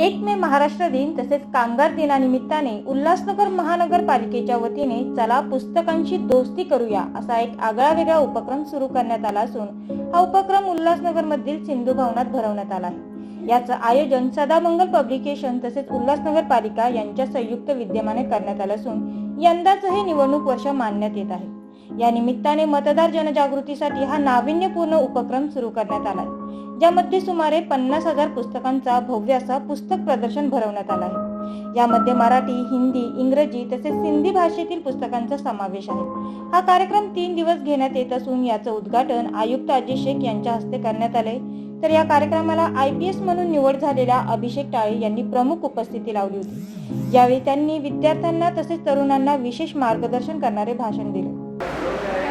एक मे महाराष्ट्र दिन तसेच कामगार दिनानिमित्ताने उल्हासनगर महानगरपालिकेच्या वतीने चला पुस्तकांची दोस्ती करूया असा एक आगळा वेगळा उपक्रम सुरू करण्यात आला असून हा उपक्रम उल्हासनगर मधील सिंधू भवनात भरवण्यात आला आहे. याचं आयोजन सदामंगल पब्लिकेशन तसेच उल्हासनगर पालिका यांच्या संयुक्त विद्यमाने करण्यात आलं असून यंदाचं हे निवडणूक वर्ष मानण्यात येत आहे. या निमित्ताने मतदार जनजागृतीसाठी हा नाविन्यपूर्ण उपक्रम सुरू करण्यात आला आहे. ज्यामध्ये सुमारे पन्नास हजार पुस्तकांचा भव्य असा पुस्तक प्रदर्शन भरवण्यात आला आहे. यामध्ये मराठी हिंदी इंग्रजी तसेच सिंधी भाषेतील पुस्तकांचा समावेश आहे. हा कार्यक्रम तीन दिवस घेण्यात येत असून याचं उद्घाटन आयुक्त अजय शेख यांच्या हस्ते करण्यात आले तर या कार्यक्रमाला आय पी एस म्हणून निवड झालेल्या अभिषेक टाळे यांनी प्रमुख उपस्थिती लावली होती. यावेळी त्यांनी विद्यार्थ्यांना तसेच तरुणांना विशेष मार्गदर्शन करणारे भाषण दिले.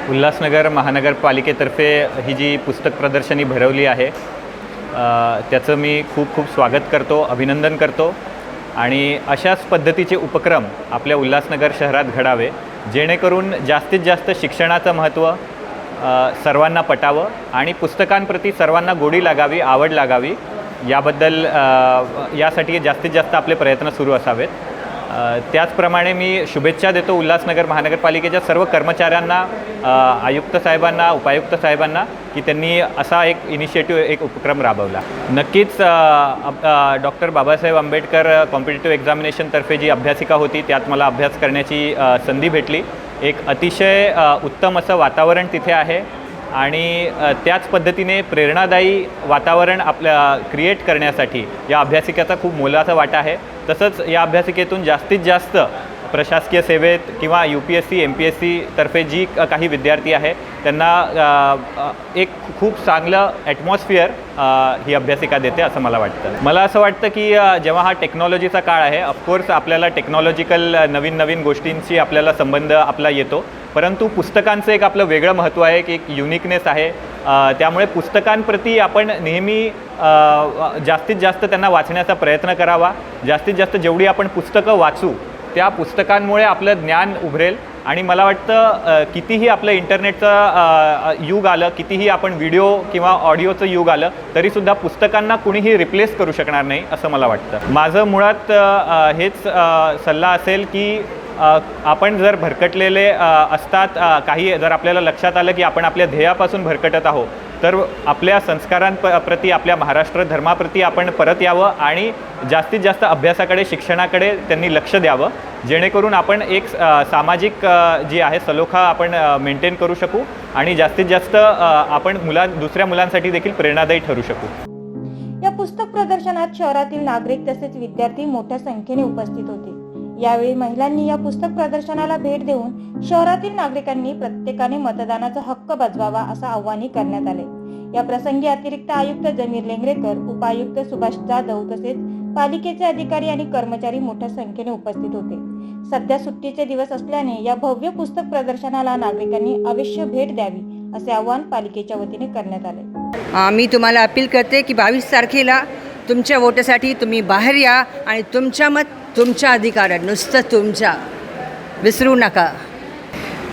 उल्हासनगर महानगरपालिकेतर्फे ही जी पुस्तक प्रदर्शनी भरवली आहे त्याचं मी खूप खूप स्वागत करतो अभिनंदन करतो. आणि अशाच पद्धतीचे उपक्रम आपल्या उल्हासनगर शहरात घडावे जेणेकरून जास्तीत जास्त शिक्षणाचं महत्त्व सर्वांना पटावं आणि पुस्तकांप्रती सर्वांना गोडी लागावी आवड लागावी याबद्दल यासाठी जास्तीत जास्त आपले प्रयत्न सुरू असावेत. त्याचप्रमाणे मी शुभेच्छा देतो उल्हासनगर महानगरपालिकेच्या सर्व कर्मचाऱ्यांना आयुक्त साहेबांना उपायुक्त साहेबांना की त्यांनी असा एक इनिशिएटिव्ह एक उपक्रम राबवला. नक्कीच डॉक्टर बाबासाहेब आंबेडकर कॉम्पिटेटिव्ह एक्झामिनेशनतर्फे जी अभ्यासिका होती त्यात मला अभ्यास करण्याची संधी भेटली. एक अतिशय उत्तम असं वातावरण तिथे आहे. आणि त्याच पद्धतीने प्रेरणादायी वातावरण आपल्या क्रिएट करण्यासाठी या अभ्यासिकेचा खूप मोलाचा वाटा आहे. तसंच या अभ्यासिकेतून जास्तीत जास्त प्रशासकीय सेवेत किंवा U P S C M P S सीतर्फे जी काही विद्यार्थी आहे त्यांना एक खूप चांगलं ॲटमॉस्फिअर ही अभ्यासिका देते असं मला वाटतं. मला असं वाटतं की जेव्हा हा टेक्नॉलॉजीचा काळ आहे ऑफकोर्स आपल्याला टेक्नॉलॉजिकल नवीन नवीन गोष्टींशी आपल्याला संबंध आपला येतो. परंतु पुस्तकांचं एक आपलं वेगळं महत्त्व आहे की एक युनिकनेस आहे. त्यामुळे पुस्तकांप्रती आपण नेहमी जास्तीत जास्त त्यांना वाचण्याचा प्रयत्न करावा. जास्तीत जास्त जेवढी आपण पुस्तकं वाचू त्या पुस्तकांमुळे आपलं ज्ञान उभरेल. आणि मला वाटतं कितीही आपलं इंटरनेटचं युग आलं कितीही आपण व्हिडिओ किंवा ऑडिओचं युग आलं तरीसुद्धा पुस्तकांना कुणीही रिप्लेस करू शकणार नाही असं मला वाटतं. माझं मुळात हेच सल्ला असेल की आपण जर भरकटलेले असतात काही जर आपल्याला लक्षात आलं की आपण आपल्या ध्येयापासून भरकटत आहोत तर आपल्या संस्कारांप्रती आपल्या महाराष्ट्र धर्माप्रती आपण परत यावं आणि जास्तीत जास्त अभ्यासाकडे शिक्षणाकडे त्यांनी लक्ष द्यावं जेणेकरून आपण एक सामाजिक जी आहे सलोखा आपण मेंटेन करू शकू आणि जास्तीत जास्त आपण मुलां दुसऱ्या मुलांसाठी देखील प्रेरणादायी ठरू शकू. या पुस्तक प्रदर्शनात शहरातील नागरिक तसेच विद्यार्थी मोठ्या संख्येने उपस्थित होते. यावेळी महिलांनी या पुस्तक प्रदर्शनाला भेट देऊन शहरातील नागरिकांनी प्रत्येकाने मतदानाचा हक्क बजवावा असं आव्हानही करण्यात आले. या प्रसंगी अतिरिक्त आयुक्त जमीर लेंगरेकर उपायुक्त सुभाष जाधव तसेच पालिकेचे अधिकारी आणि कर्मचारी मोठ्या संख्येने उपस्थित होते. सध्या सुट्टीचे दिवस असल्याने या भव्य पुस्तक प्रदर्शनाला नागरिकांनी अवश्य भेट द्यावी असे आवाहन पालिकेच्या वतीने करण्यात आले. मी तुम्हाला अपील करते की बावीस तारखेला तुमच्या वोटासाठी तुम्ही बाहेर या आणि तुमच्या मत तुमच्या अधिकार आहे, नुसतं तुमच्या विसरू नका.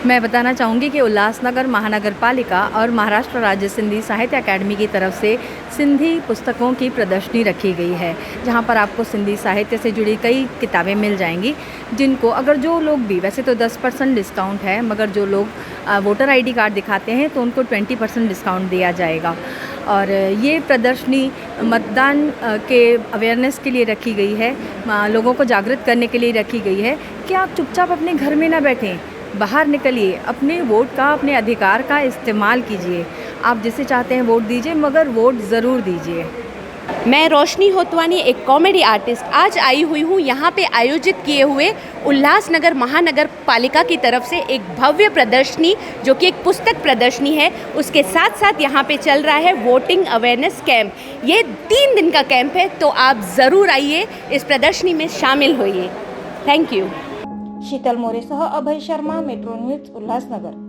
मैं बताना चाहूँगी कि उल्लासनगर महानगर पालिका और महाराष्ट्र राज्य सिंधी साहित्य अकादमी की तरफ़ से सिंधी पुस्तकों की प्रदर्शनी रखी गई है, जहाँ पर आपको सिंधी साहित्य से जुड़ी कई किताबें मिल जाएँगी, जिनको अगर जो लोग भी, वैसे तो 10 परसेंट डिस्काउंट है, मगर जो लोग वोटर आईडी कार्ड दिखाते हैं तो उनको 20 परसेंट डिस्काउंट दिया जाएगा। और ये प्रदर्शनी मतदान के अवेयरनेस के लिए रखी गई है। लोगों को जागृत करने के लिए रखी गई है। कि आप चुपचाप अपने घर में ना बैठें? बाहर निकलिए। अपने वोट का, अपने अधिकार का इस्तेमाल कीजिए। आप जिसे चाहते हैं वोट दीजिए, मगर वोट ज़रूर दीजिए। मैं रोशनी होतवानी, एक कॉमेडी आर्टिस्ट आज आई हुई हूँ यहाँ पे आयोजित किए हुए उल्लासनगर महानगर पालिका की तरफ़ से एक भव्य प्रदर्शनी, जो कि एक पुस्तक प्रदर्शनी है। उसके साथ साथ यहाँ पे चल रहा है वोटिंग अवेयरनेस कैंप ये तीन दिन का कैंप है तो आप ज़रूर आइए, इस प्रदर्शनी में शामिल होइए। थैंक यू शीतल मोरेसह अभय शर्मा, मेट्रो न्यूज़ उल्हासनगर